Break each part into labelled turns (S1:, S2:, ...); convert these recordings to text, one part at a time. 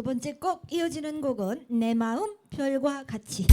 S1: 두 번째 곡 이어지는 곡은 내 마음 별과 같이.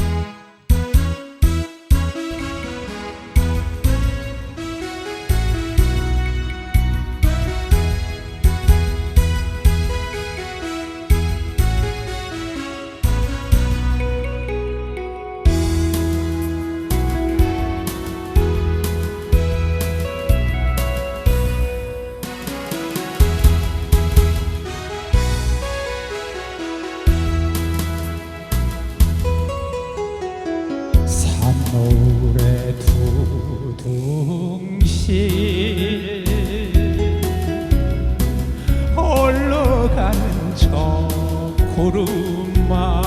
S2: 구름아.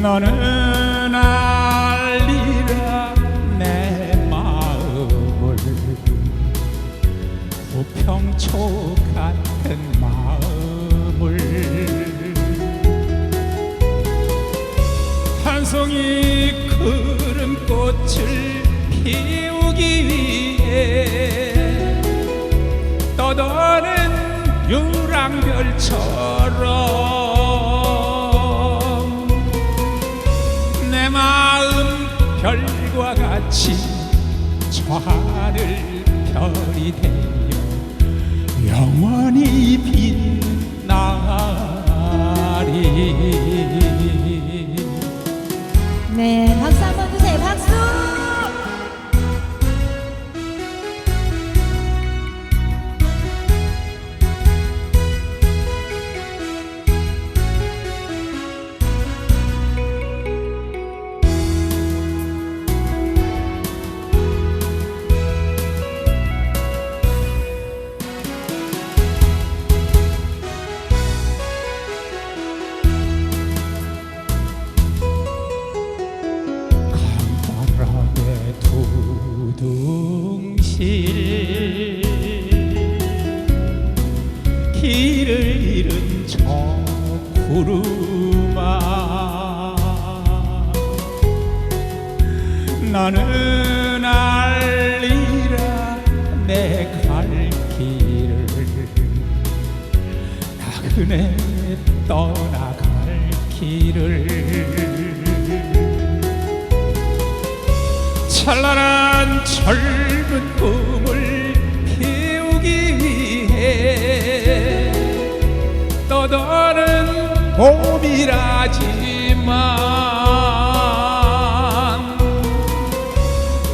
S2: 너는 알리라 내 마음을 부평초 같은 마음을. 한 송이 푸른 꽃을 피우기 위해 떠도는 유랑별처럼 내 마음 별과 같이 저 하늘 길을 잃은 저 구름아. 나는 알리라 내 갈 길을 나그네 떠나갈 길을 찬란한 젊은 꿈을 피우기 위해 떠도는 봄이라지만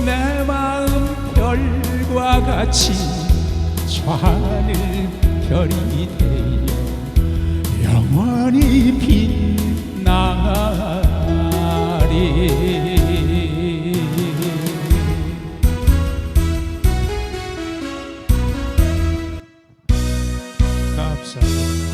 S2: 내 마음 별과 같이 저 하늘 별이 되어 영원히 빛나리 감 사.